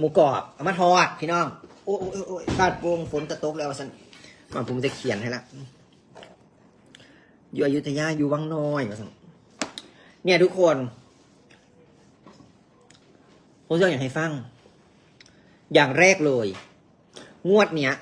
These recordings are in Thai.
หมูกรอบเอามาทอดพี่น้อง โอ้ยโอ้ยโอ้ยบาดโป่งฝนตะตกแล้วสันมาผมจะเขียนให้ละอยู่อยุธยาอยู่วังน้อยมาสันเนี่ยทุกคนผมจะอยากให้ฟัง อย่างแรกเลย งวดเนี้ย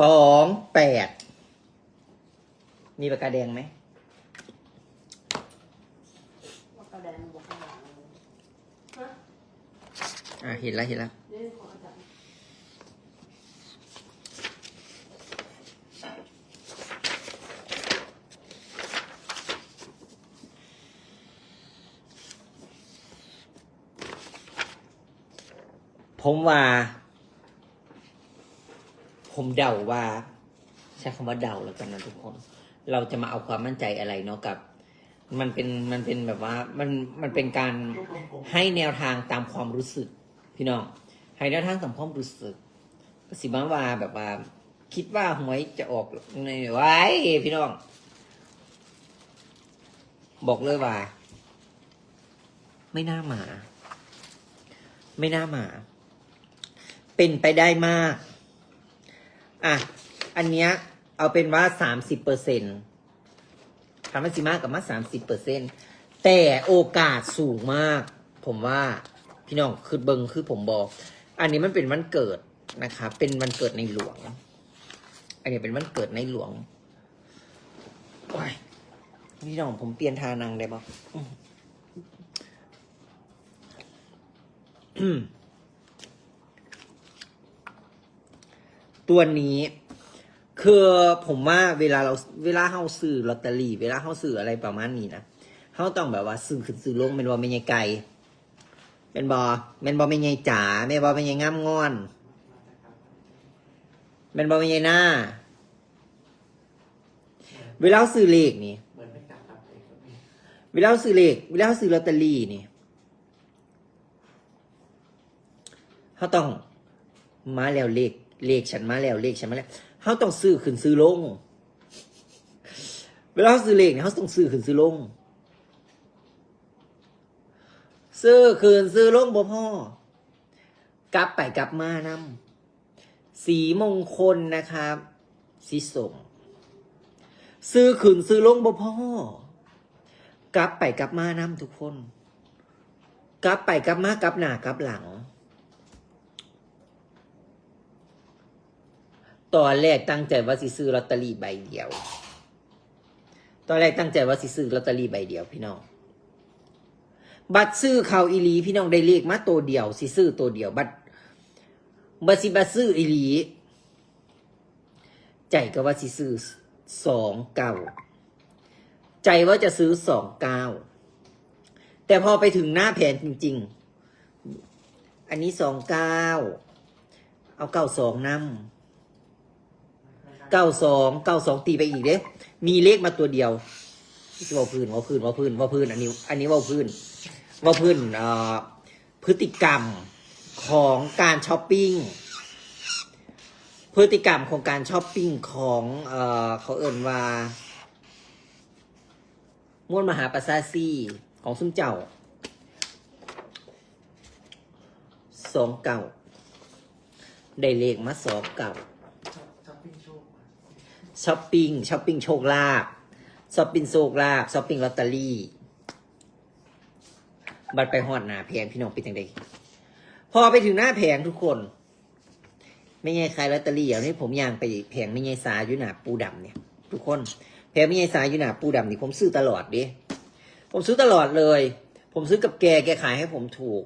สองแปดมีปากกาแดงไหมว่ากระแดงบวกข้างหลังฮะอ่าเห็นแล้วเห็นแล้วนี่ของอาจารย์ผมว่า ผมเดาว่า ใช้คำว่าเดาแล้วกันนะทุกคน เราจะมาเอาความมั่นใจอะไรเนาะกับ มันเป็นมันเป็นแบบว่ามันมันเป็นการให้แนวทางตามความรู้สึก พี่น้องให้แนวทางตามความรู้สึก สิบ้าว่าแบบว่า คิดว่าหวยจะออกในไว้พี่น้อง บอกเลยว่า ไม่น่ามา ไม่น่ามา เป็นไปได้มาก อะ อันเนี้ยเอาเป็นว่าสามสิบเปอร์เซ็นต์ทำให้สิมากกับมาสามสิบเปอร์เซ็นต์แต่โอกาสสูงมาก ผมว่าพี่น้องคือเบิงคือผมบอก อันนี้มันเป็นวันเกิดนะคะเป็นวันเกิดในหลวง อันนี้เป็นวันเกิดในหลวงโอ้ยพี่น้องผมเปลี่ยนทานังได้ปะอืมอืม ตัวนี้ คือผมว่าเวลาเราเวลาเฮาซื้อลอตเตอรี่ เวลาเฮาซื้ออะไรประมาณนี้นะเฮาต้องแบบว่าซื้อขึ้นซื้อลงเป็นบอเป็นไงไก่เป็นบอเป็นบอเป็นไงจ๋าเป็นบอเป็นไงง่ามงอนเป็นบอเป็นไงหน้า เวลาเราซื้อเลขนี่เวลาเราซื้อเลขเวลาเราซื้อลอตเตอรี่นี่เขาต้องมาแล้วเลข เลขฉันมาแล้วเลขฉันมาแล้วเขาต้องซื้อขึ้นซื้อลง เวลาเขาซื้อเลขเนี่ยเขาต้องซื้อขึ้นซื้อลง ซื้อขึ้นซื้อลงบ่พ่อกลับไปกลับมานำสีมงคลนะครับ สีส้มซื้อขึ้นซื้อลงบ่พ่อกลับไปกลับมานำทุกคน กลับไปกลับมากลับหน้ากลับหลัง ตอนแรกตั้งใจว่าสิซื้อลอตเตอรี่ใบเดียว ตอนแรกตั้งใจว่าสิซื้อลอตเตอรี่ใบเดียวพี่น้อง บัตรซื้อเขาอีหลี พี่น้องได้เลขมาตัวเดียวสิซื้อตัวเดียว บัตรบัตรสิบัตรซื้ออีหลี ใจก็ว่าสิซื้อสองเก้าใจว่าจะซื้อสองเก้าแต่พอไปถึงหน้าแผนจริง ๆ อันนี้สองเก้า เอาเก้าสองนำ เก้าสองเก้าสองตีไปอีกเด้ มีเลขมาตัวเดียวว่าพื้นว่าพื้นว่าพื้นว่าพื้น อันนี้ อันนี้ว่าพื้นว่าพื้นพฤติกรรมของการช้อปปิ้ง พฤติกรรมของการช้อปปิ้งของเอเขาเอิ่นว่ามวลมหาประสาซีของซุ่มเจ้าสองเก่าได้เลขมาสองเก่า ช้อปปิ้งช้อปปิ้งโชคลาภช้อปปิ้งโชคลาภช้อปปิ้งลอตเตอรี่ บัตรไปหอดหน้าแผงพี่น้องเป็นยังไงพอไปถึงหน้าแผงทุกคน ไม่ไงขายลอตเตอรี่อย่างนี้ผมย่างไปแผงไม่ไงสาอยู่หน้าปูดำเนี่ย ทุกคนแผงไม่ไงสาอยู่หน้าปูดำนี่ผมซื้อตลอดดิผมซื้อตลอดเลย ผมซื้อกับแกแกขายให้ผมถูก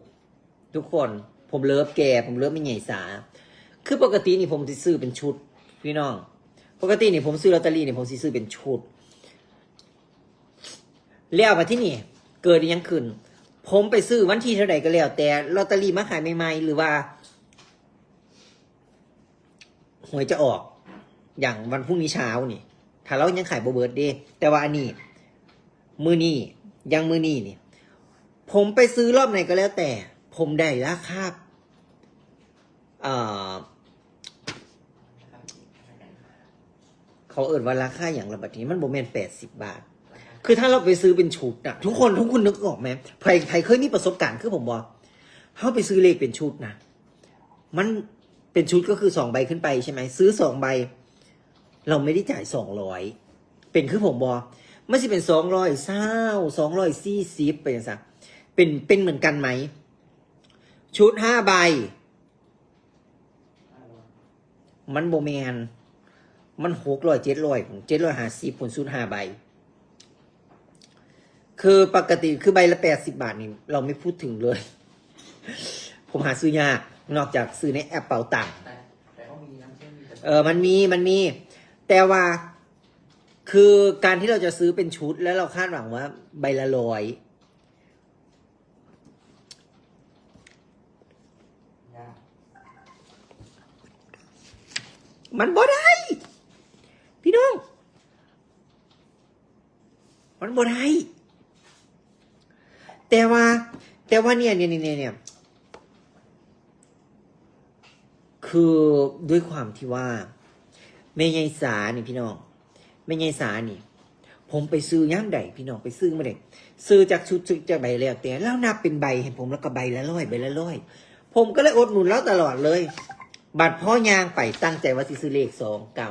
ทุกคนผมเลิฟแก ผมเลิฟไม่ไงสา คือปกตินี่ผมจะซื้อเป็นชุด พี่น้อง ปกตินี่ผมซื้อลอตเตอรี่นี่ผมสิซื้อเป็นชุด แล้วมาที่นี่ เกิดยังขึ้น ผมไปซื้อวันที่เท่าไหร่ก็แล้ว แต่ลอตเตอรี่มาขายใหม่ๆหรือว่าหวยจะออก อย่างวันพรุ่งนี้เช้านี่ ถ้าเรายังขายโบเบิร์ดเดย์แต่ว่าอันนี้ มือนี้ยังมือนี้นี่ผมไปซื้อรอบไหนก็แล้วแต่ ผมได้ราคาเอ่อ เขาเอิดว่าราคาอย่างระบัดนี้มันโบแมนแปดสิบบาท คือถ้าเราไปซื้อเป็นชุดนะทุกคนทุกคนนึกออกไหมใครใครเคยมีประสบการณ์คือผมบอกเขาไปซื้อเลขเป็นชุดนะมันเป็นชุดก็คือสองใบขึ้นไปใช่ไหมซื้อสองใบ เราไม่ได้จ่ายสองร้อยเป็นคือผมบอกไม่ใช่เป็นสองร้อยเศร้าสองร้อยสี่สิบเป็นอย่างไรเป็นเป็นเหมือนกันไหม ชุดห้าใบ มันโบแมน มันหกร้อยเจ็ดร้อยเจ็ดร้อยห้าสิบผลชุดห้าใบ คือปกติคือใบละแปดสิบาทนี่เราไม่พูดถึงเลย ผมหาซื้อยาก นอกจากซื้อในแอปเป๋าตังค์แต่แต่ก็มีน้ำเชื่อมมีแต่เออมันมีมันมี แต่ว่า คือการที่เราจะซื้อเป็นชุดแล้วเราคาดหวังว่า ใบละร้อยยาก มันบ่ได้ พี่น้อง มันบ่ได้แต่ว่า แต่ว่าเนี่ยเนี่ยเนี่ยเนี่ยคือด้วยความที่ว่าแม่ยายสานี่พี่น้องแม่ยายสานี่ ผมไปซื้อย่ามใดพี่น้องไปซื้อมาเด็ซื้อจากชุดซื้อจากใบแล้วแต่แล้วนับเป็นใบเห็นผมแล้วก็ใบละร้อยใบละร้อยผมก็เลยอดหนุนแล้วตลอดเลย บัตรพ่อยางไปตั้งใจว่าจะซื้อเลขสองเก้า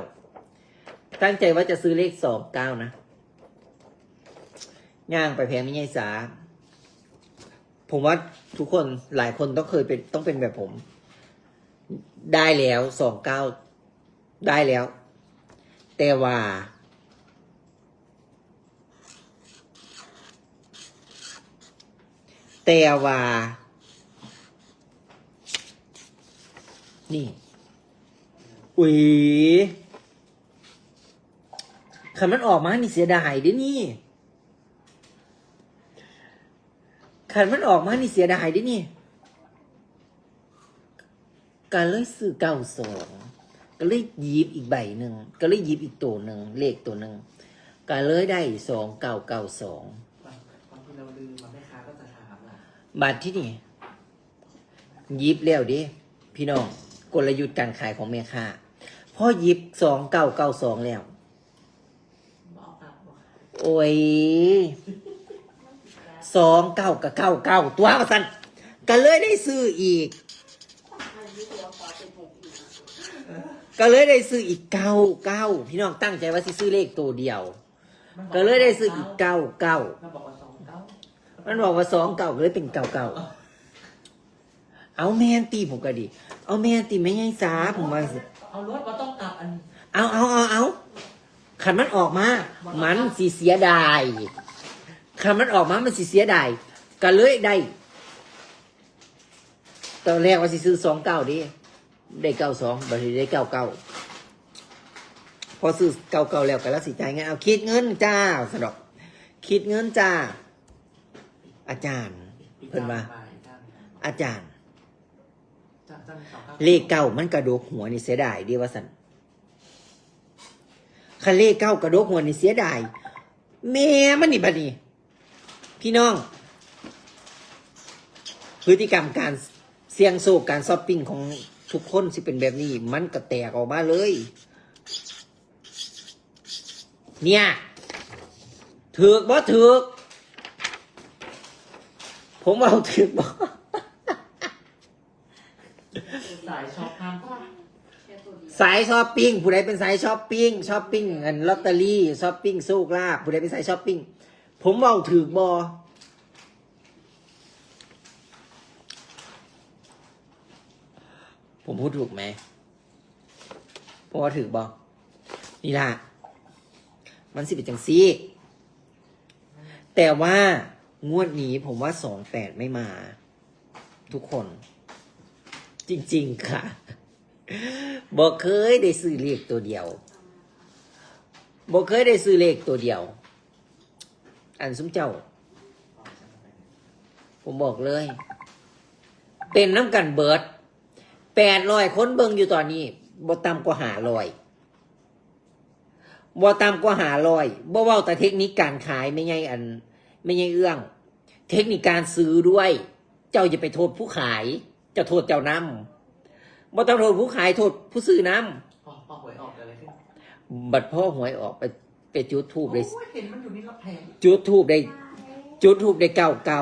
ตั้งใจว่าจะซื้อเลขสองเก้านะย่างไปแพงไม่ใช่สา ผมว่าทุกคนหลายคนต้องเคยเป็นต้องเป็นแบบผม ได้แล้วสองเก้าได้แล้ว แต่ว่า แต่ว่า นี่ อุ๊ย คันมันออกมานี่เสียดายเด้วยนี่คันมันออกมานี่เสียดายเด้วยนี่ก็เลยซื้อเก้าสองก็เลยยิบอีกใบหนึ่งก็เลยยิบอีกตัวหนึ่งเลขตัวหนึ่งก็เลยได้สองเก้าเก้าสองบางทีเราลืมมาแม่ค้าก็จะถามล่ะบัตรที่นี่ยิบแล้วดิพี่น้องกลยุทธ์การขายของแม่ค้าพอหยิบสองเก้าเก้าสองแล้ว บอกครับบอก โอ้ยสองเก้ากับเก้าเก้าตัวมาสันก็เลยได้ซื้ออีกอันนี้ตัวขอเป็นหกอีก ก็เลยได้ซื้ออีกเก้าเก้าพี่น้องตั้งใจว่าสิซื้อเลขตัวเดียว ก็เลยได้ซื้ออีกเก้าเก้ามันบอกว่าสองเก้ามันบอกว่าสองเก้าก็เลยเป็นเก้าเก้าเอาแมนตีผมก็ดี เอาแมนตีไม่ให้สาผมว่าสิเอารถมาต้องกลับอัน เอาเอาเอาเอา ขันมันออกมา มันสีเสียดายขันมันออกมา มันสีเสียดายก็เลยได้ตอนแรกว่าสิซื้อสองเก้าดิได้เก้าสองบัดนี้ได้เก้าเก้าพอซื้อเก้าเก้าแล้วก็แล้วสิจ่ายเงินเอาคิดเงินจ้าสะดอก คิดเงินจ้า อาจารย์เพิ่นว่าอาจารย์จะจะมีสองเก้าเลขเก้ามันกระโดกหัวนี่เสียดายเดีว่าสัน คันเลขเก้ากระโดกหัวนี่เสียดายแม่มันนี่บัดนี้ พี่น้อง พฤติกรรมการเสี่ยงโชคการช้อปปิ้งของทุกคนสิเป็นแบบนี้ มันก็แตกออกมาเลย เนี่ยถือกบ่ถือกผมเอาถือกบ่ สายช็อปห้ามพลาด สายช้อปปิ้งผู้ใดเป็นสายช้อปปิ้งช้อปปิ้งเงินลอตเตอรี่ช้อปปิ้งสู้ลาบผู้ใดเป็นสายช้อปปิ้งผมเอาถือบอผมพูดถูกไหมผมว่าถือบอนี่ล่ะ มันสิเป็นจังซี่ แต่ว่างวดนี้ผมว่าสองแปดไม่มา ทุกคน จริง ๆ ค่ะ บอกเคยได้ซื้อเลขตัวเดียวบอกเคยได้ซื้อเลขตัวเดียว อันสมเจ้า ผมบอกเลย เป็นน้ำกันเบิร์ดแปดร้อยค้นเบิงอยู่ตอนนี้บ่ต่ำกว่าหาลอยบ่ต่ำกว่าหาลอยบ่เว้าแต่เทคนิคการขายไม่ใช่อัน ไม่ใช่เอื้อง เทคนิคการซื้อด้วย เจ้าอย่าไปโทษผู้ขาย จะโทษเจ้านำ บ่ต้องโทษผู้ขายโทษผู้ซื้อนำพอพอหวยออกเกิดอะไรขึ้นบัดพ่อหวยออกไปไปจุดทูบเลยโอ้ยเห็นมันอยู่นี่รับแพงจุดทูบได้ จุดทูบได้เก้าเก้า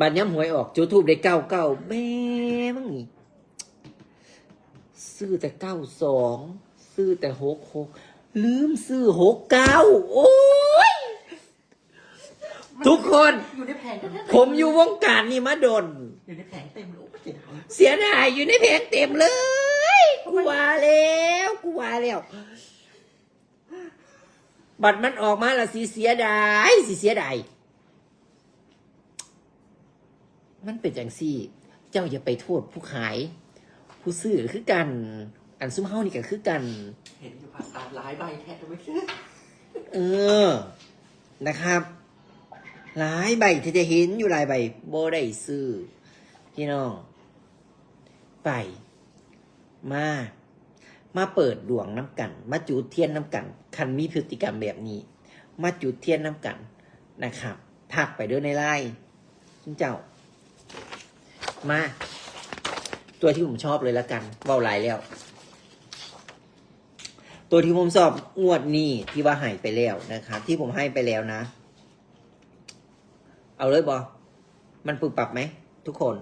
บัดย้ำหวยออก จุดทูบได้เก้าเก้าแม่มึงนี่ซื้อแต่เก้าสองซื้อแต่หกหกลืมซื้อหกเก้าโอ้ย ทุกคน อยู่ในแผงแท้ๆผมอยู่วงการนี่มาดน อยู่ในแผงเต็มเลยโอ้ยเจ๋งเสียดายอยู่ในเพลงเต็มเลยกูว่าแล้วกูว่าแล้วบัตรมันออกมาและสิเสียดายสิเสียดายมันเป็นจังซี่ เจ้าอย่าไปโทษผู้ขาย ผู้ซื้อก็คือกัน อันซุ้มเฮานี่ก็คือกัน เห็นอยู่ผ่านตาหลายใบแท้ไม่ซื้อเออนะครับ หลายใบที่จะเห็นอยู่หลายใบบ่ได้ซื้อ พี่น้อง ไป มา มาเปิดดวงน้ำกัน มาจุดเทียนน้ำกัน คันมีพฤติกรรมแบบนี้ มาจุดเทียนน้ำกันนะครับทักไปด้อในไลน์คุณเจ้า มา ตัวที่ผมชอบเลยละกันเว้าหลายแล้ว ตัวที่ผมสอบงวดนี้ที่ว่าให้ไปแล้วนะครับที่ผมให้ไปแล้วนะ เอาเลยบอมันปึกปรับไหม ทุกคน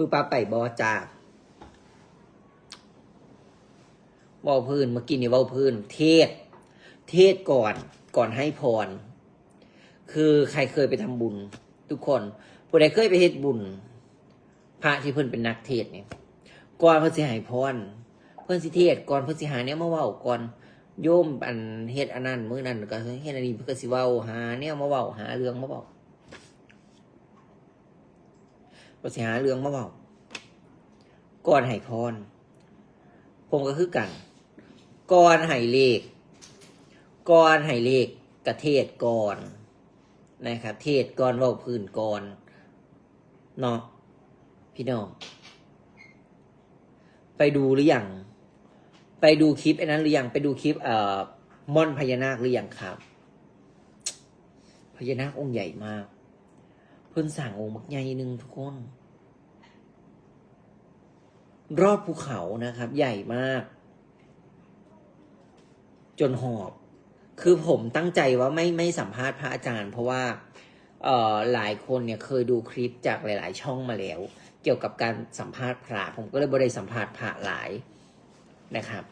ปึกปรับไปบอจากเว้าพื้นเมื่อกี้นี่เว้าพื้น เทศ เทศก่อนก่อนให้พร คือใครเคยไปทำบุญ ทุกคนผู้ใดเคยไปเฮ็ดบุญ พระที่เพิ่นเป็นนักเทศเนี่ยก่อนเพิ่นสิให้พรเพิ่นสิเทศก่อนเพิ่นสิหาเนี่ยมาเว้าก่อนโยมอันเฮ็ดอันนั้นมื้อนั้นก็เฮ็ดอันนี้เพิ่นก็สิเว้าหาเนี่ยมาเว้าหาเรื่องมาเว้า เพิ่สิหาเรื่องมาเว้าก่อนให้พร ผมก็คือกัน ก่อนให้เลข ก่อนให้เลขกระเทศก่อนนะครับเทศก่อนว้าพื้นก่อนเนาะพี่น้อง ไปดูหรือยัง ไปดูคลิปไอ้นั้นหรือยัง ไปดูคลิปเอ่อม่อนพญานาคหรือยังครับ พญานาคองค์ใหญ่มาก พิ่นสั่งองค์มักใหญ่หนึ่งทุกคน รอบภูเขานะครับ ใหญ่มาก จนหอบ คือผมตั้งใจว่าไม่ไม่สัมภาษณ์พระอาจารย์ เพราะว่าเอ่อหลายคนเนี่ยเคยดูคลิปจากหลาย ๆ ช่องมาแล้ว เกี่ยวกับการสัมภาษณ์พระผมก็เลยบริสัมภาษณ์พระหลายนะครับ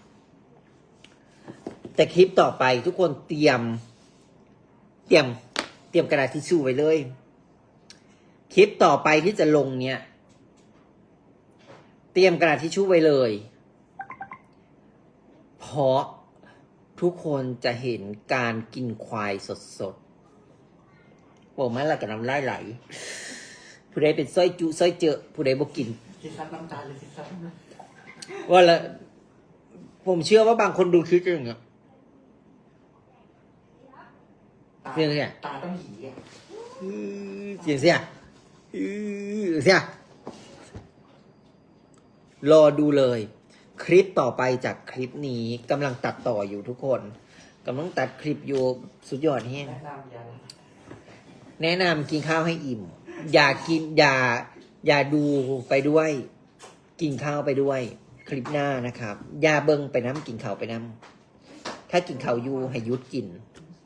แต่คลิปต่อไปทุกคนเตรียม เตรียม เตรียมกระดาษทิชชู่ไว้เลย คลิปต่อไปที่จะลงเนี่ย เตรียมกระดาษทิชชู่ไว้เลย เพราะทุกคนจะเห็นการกินควายสดๆบอกมาและกับน้ำลายไหล ผู้ใดเป็นส้อยจุส้อยเจอผู้ใดบ่กินสิซับน้ำตาเลยสิซับน้ำตาว่าละผมเชื่อว่าบางคนดูคลิปอย่างเงี้ยตาเรื่องเนี่ยตาต้องหีอะอื้อเสียงเสียอื้อ เสียรอดูเลย คลิปต่อไปจากคลิปนี้กำลังตัดต่ออยู่ทุกคนกำลังตัดคลิปอยู่สุดยอดแห้งแนะนำยังแนะนำกินข้าวให้อิ่ม อย่ากินอย่าอย่าดูไปด้วย กินข้าวไปด้วย คลิปหน้านะครับ อย่าเบิ่งไปน้ำกินข้าวไปน้ำถ้ากินข้าวอยู่ให้ยุดกิน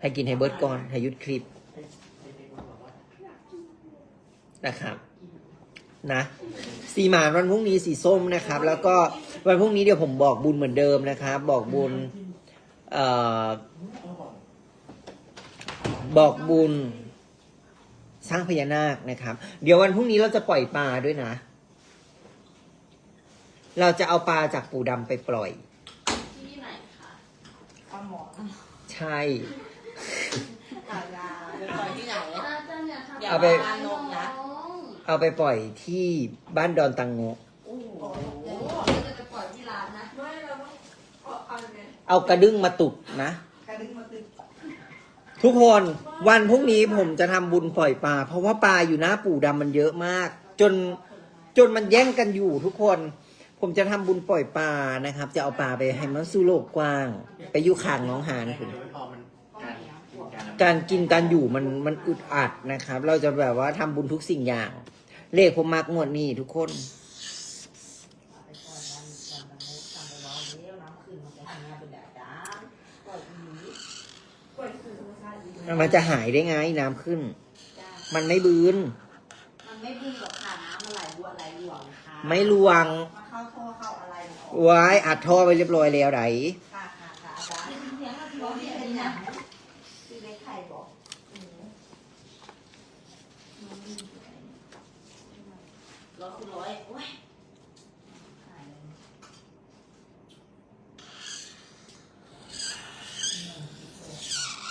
ให้กินให้เบิร์ดก่อนให้ยุดคลิป เด็กๆมันบอกว่า นะครับนะสีหมานวันพรุ่งนี้สีส้มนะครับ แล้วก็วันพรุ่งนี้เดี๋ยวผมบอกบุญเหมือนเดิมนะครับ บอกบุญเอ่อบอกบุญ สร้างพญานาคนะครับ เดี๋ยววันพรุ่งนี้เราจะปล่อยปลาด้วยนะ เราจะเอาปลาจากปูดำไปปล่อย ที่ไหนคะปลาหมอนใช่ตายาจะปล่อยที่ไหนอาจารย์อย่าทำอย่าเอาไป ปลานกนะ เอาไปปล่อยที่บ้านดอนตังโงโอ้โหเดี๋ยวเราจะปล่อยที่ร้านนะไม่เราต้องเอาเอาเนี่ยเอากระดึงมาตุกนะกระดึงมาตึกทุกคนวันพรุ่งนี้ผมจะทำบุญปล่อยปลา เพราะว่าปลาอยู่หน้าปู่ดำมันเยอะมาก จนจนมันแย่งกันอยู่ทุกคน ผมจะทำบุญปล่อยปลานะครับ จะเอาปลาไปให้มันสู่โลกกว้าง ไปอยู่ข้างหน้องหานไม่คุณเดี๋ยวพอมันการกินการ การกินการอยู่มันมันอึดอัดนะครับ เราจะแบบว่าทำบุญทุกสิ่งอย่าง เลขผมมักงวดนี้ทุกคนเอาไปก่อนวันวันวันนี้ทำไปร้อยเดียวน้ำขึ้นมันจะทำงานเป็นแบบจ้าปล่อยอีหลีปล่อยคือธรรมชาติอีหลีมันจะหายได้ไงน้ำขึ้นจ้ามันไม่บืนมันไม่บึ้งหรอกค่ะน้ำมันไหลบัวไหลหลวงค่ะไม่ลวงมาเข้าท่อเข้าอะไรมันออกไว้อัดท่อไปเรียบร้อยแล้วไหน ค่ะค่ะค่ะอาจารย์ เสียงเรา ร้อง ที่ ที่ เป็ เป็น น ห ห นั นั ง งคือเล็กไข่บอกร้อยคูณร้อยโอ้ยหายเลย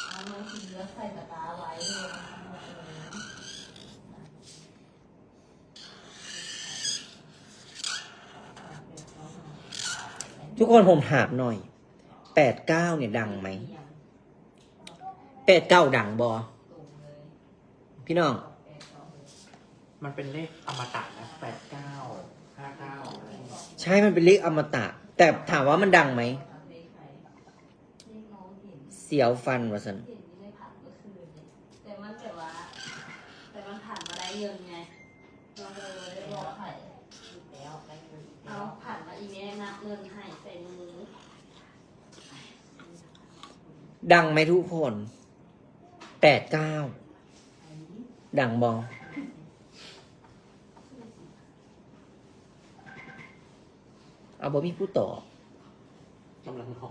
เอาเนื้อกินเนื้อใส่ตะกร้าไว้เลย ทุกคนผมถามหน่อยแปดเก้าเนี่ยดังไหมแปดเก้าดังบอพี่น้อง มันเป็นเลขอมตะนะแปดเก้าห้าเก้าอะไรอย่างเงี้ยใช่มันเป็นเลขอมตะ แต่ถามว่ามันดังไหมเลขน้องเห็นเสียวฟันวะสันเห็นที่ได้ผ่านเมื่อคืนเนี่ยแต่มันแบบว่า แต่มันผ่านมาได้เงินไงเราเลยไม่ได้บอกใคร แล้วไปเลยเอาผ่านมาอีเมลนับเงินให้ใส่มือดังไหมทุกคนแปดเก้าดังบอเอาบอมีผู้ต่อบกำลังรอ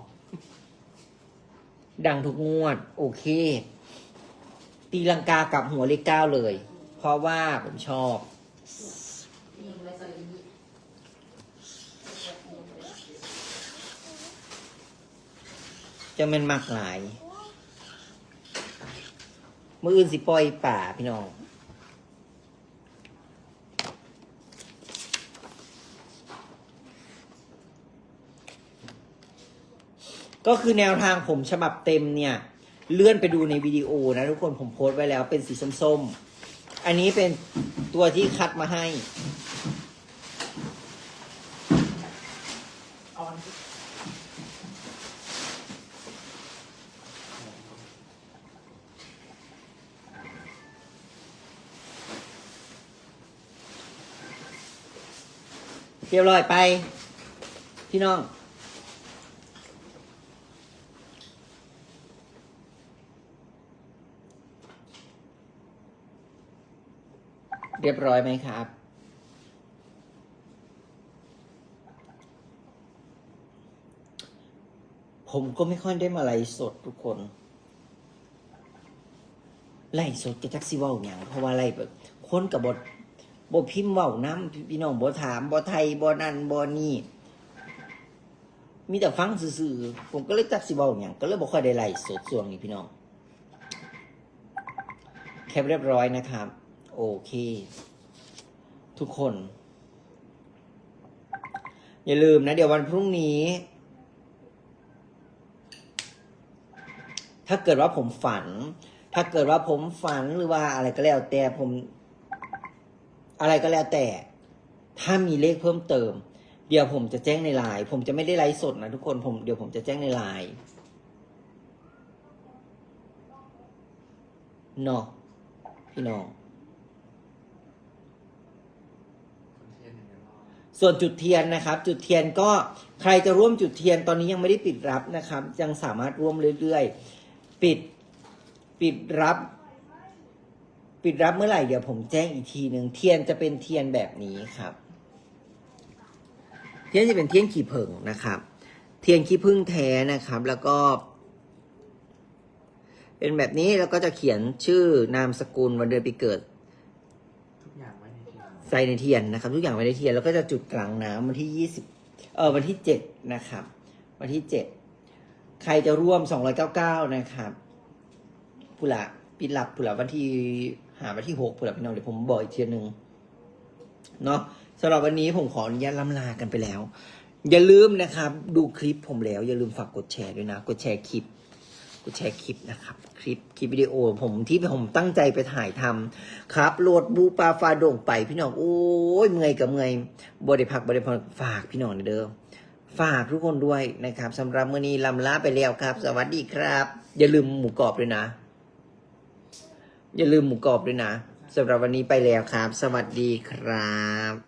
ดังทุกงวด โอเค ตีลังกากับหัวเลขเก้าเลย เพราะว่าผมชอบ ยิงไปใส่อีก จะเป็นมักหลาย มืออื่นสิปล่อยป่าพี่น้องก็คือแนวทางผมฉบับเต็มเนี่ย เลื่อนไปดูในวิดีโอนะทุกคนผมโพสต์ไว้แล้วเป็นสีส้มๆ อันนี้เป็นตัวที่คัดมาให้ เอาอันที่ เรียบร้อยไป พี่น้อง เรียบร้อยไหมครับผมก็ไม่ค่อยได้มาไลฟ์สดทุกคน ไลฟ์สดจะจักซิว่าอย่างเพราะว่าไลฟ์แบบคนกับบท บทพิมพ์เว้าน้ำพี่น้องบทถามบทไทยบทนั่นบทนี่มีแต่ฟังซื่อๆผมก็เลยจักซิเว่าอย่างก็เลยบอกค่อยได้ไลฟ์สดส่วงนี้พี่น้องแคปเรียบร้อยนะครับ โอเค ทุกคน อย่าลืมนะ เดี๋ยววันพรุ่งนี้ ถ้าเกิดว่าผมฝัน ถ้าเกิดว่าผมฝันหรือว่าอะไรก็แล้วแต่ผม อะไรก็แล้วแต่ ถ้ามีเลขเพิ่มเติม เดี๋ยวผมจะแจ้งในไลน์ผมจะไม่ได้ไลฟ์สดนะทุกคนผมเดี๋ยวผมจะแจ้งในไลน์เนาะพี่น้อง ส่วนจุดเทียนนะครับ จุดเทียนก็ใครจะร่วมจุดเทียนตอนนี้ยังไม่ได้ปิดรับนะครับ ยังสามารถร่วมเรื่อยๆ ปิดปิดรับ ปิดรับเมื่อไหร่เดี๋ยวผมแจ้งอีกทีหนึ่งเทียนจะเป็นเทียนแบบนี้ครับ เทียนจะเป็นเทียนขี้ผึ้งนะครับ เทียนขี้ผึ้งแท้นะครับ แล้วก็ เป็นแบบนี้แล้วก็จะเขียนชื่อนามสกุลวันเดือนปีเกิดทุกอย่างไว้ในทีใส่ในเทียนนะครับ ทุกอย่างไว้ในเทียนแล้วก็จะจุดกลางน้ำวันที่ยี่สิบเออวันที่เจ็ดนะครับ วันที่เจ็ดใครจะร่วมสองร้อยเก้าเก้านะครับผู้ละปิดหลับผู้ละวันที่ หาวันที่หกผู้ละพี่น้องเดี๋ยวผมบอกอีกเทียนหนึ่งเนาะสำหรับวันนี้ผมขออนุญาตล่ำลากันไปแล้ว อย่าลืมนะครับ ดูคลิปผมแล้ว อย่าลืมฝากกดแชร์ด้วยนะ กดแชร์คลิปกดแชร์คลิปนะครับ คลิปคลิปวิดีโอ ผมที่ผมตั้งใจไปถ่ายทำครับโหลดบูปลาฟาโด่งไปพี่น้องโอ้ยเมื่อยกับเมื่อยบริพักบริพรฝากพี่น้องเด้อฝากทุกคนด้วยนะครับสำหรับมื้อนี้ลำลาไปแล้วครับ สวัสดีครับ อย่าลืมหมูกรอบด้วยนะ อย่าลืมหมูกรอบด้วยนะสำหรับวันนี้ไปแล้วครับ สวัสดีครับ